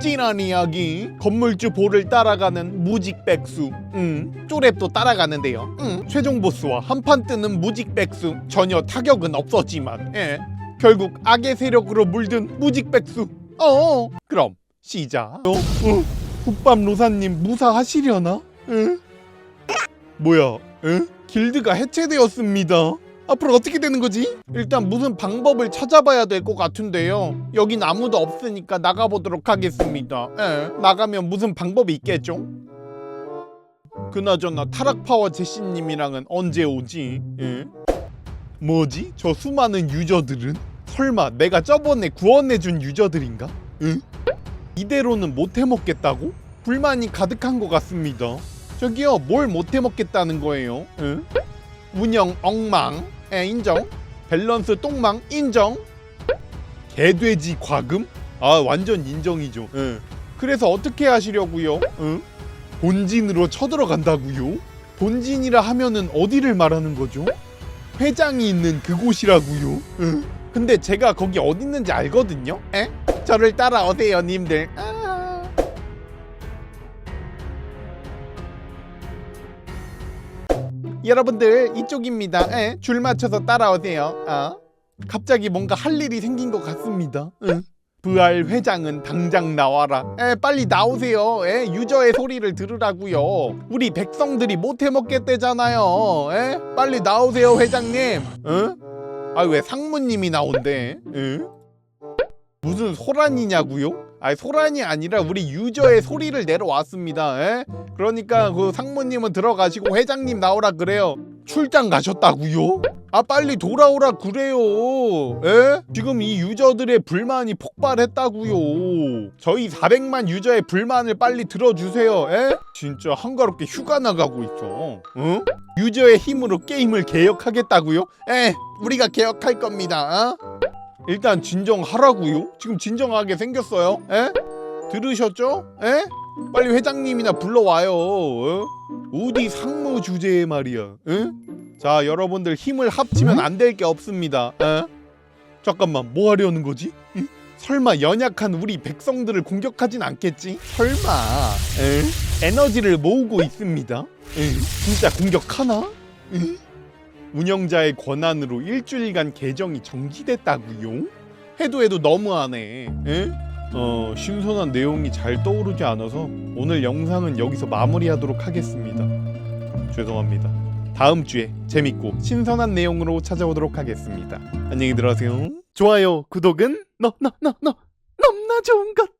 찐한 이야기. 건물주 보를 따라가는 무직백수. 음, 쪼랩도 따라가는데요. 음, 최종 보스와 한판 뜨는 무직백수. 전혀 타격은 없었지만 예, 결국 악의 세력으로 물든 무직백수. 어. 그럼 시작. 어? 어? 국밥 로사님 무사하시려나? 응? 뭐야? 응? 길드가 해체되었습니다 앞으로 어떻게 되는 거지? 일단 무슨 방법을 찾아봐야 될 것 같은데요. 여긴 아무도 없으니까 나가보도록 하겠습니다. 예, 나가면 무슨 방법이 있겠죠? 그나저나 타락파워 제시님이랑은 언제 오지? 예? 뭐지? 저 수많은 유저들은? 설마 내가 저번에 구원해준 유저들인가? 응? 이대로는 못 해먹겠다고? 불만이 가득한 것 같습니다. 저기요, 뭘 못 해먹겠다는 거예요? 응? 운영 엉망 에 인정 밸런스 똥망 인정 개돼지 과금 아 완전 인정이죠 예. 그래서 어떻게 하시려고요 응? 본진으로 쳐들어간다고요 본진이라 하면은 어디를 말하는 거죠 회장이 있는 그곳이라고요 응? 근데 제가 거기 어디 있는지 알거든요 에? 저를 따라오세요 님들 아. 여러분들 이쪽입니다. 예, 줄 맞춰서 따라오세요. 어? 갑자기 뭔가 할 일이 생긴 것 같습니다. 응. VR 회장은 당장 나와라. 에, 빨리 나오세요. 에, 유저의 소리를 들으라고요. 우리 백성들이 못 해먹겠대잖아요. 에? 빨리 나오세요, 회장님. 응? 아왜 상무님이 나온대? 응? 무슨 소란이냐고요? 아니 소란이 아니라 우리 유저의 소리를 내려왔습니다. 에? 그러니까 그 상무님은 들어가시고 회장님 나오라 그래요. 출장 가셨다고요? 아 빨리 돌아오라 그래요. 에? 지금 이 유저들의 불만이 폭발했다고요. 저희 400만 유저의 불만을 빨리 들어주세요. 에? 진짜 한가롭게 휴가 나가고 있어. 응? 유저의 힘으로 게임을 개혁하겠다고요? 에? 우리가 개혁할 겁니다. 어? 일단 진정하라고요? 지금 진정하게 생겼어요? 에? 들으셨죠? 에? 빨리 회장님이나 불러와요. 어? 어디 상무 주제에 말이야. 에? 자, 여러분들 힘을 합치면 안 될 게 없습니다. 에? 잠깐만, 뭐 하려는 거지? 응? 설마 연약한 우리 백성들을 공격하진 않겠지? 설마. 에? 에너지를 모으고 있습니다. 에? 진짜 공격하나? 에? 운영자의 권한으로 일주일간 계정이 정지됐다고요? 해도 해도 너무하네. 에? 어 신선한 내용이 잘 떠오르지 않아서 오늘 영상은 여기서 마무리하도록 하겠습니다. 죄송합니다. 다음 주에 재밌고 신선한 내용으로 찾아오도록 하겠습니다. 안녕히 들어가세요. 좋아요, 구독은 너너너너 너무나 좋은 것.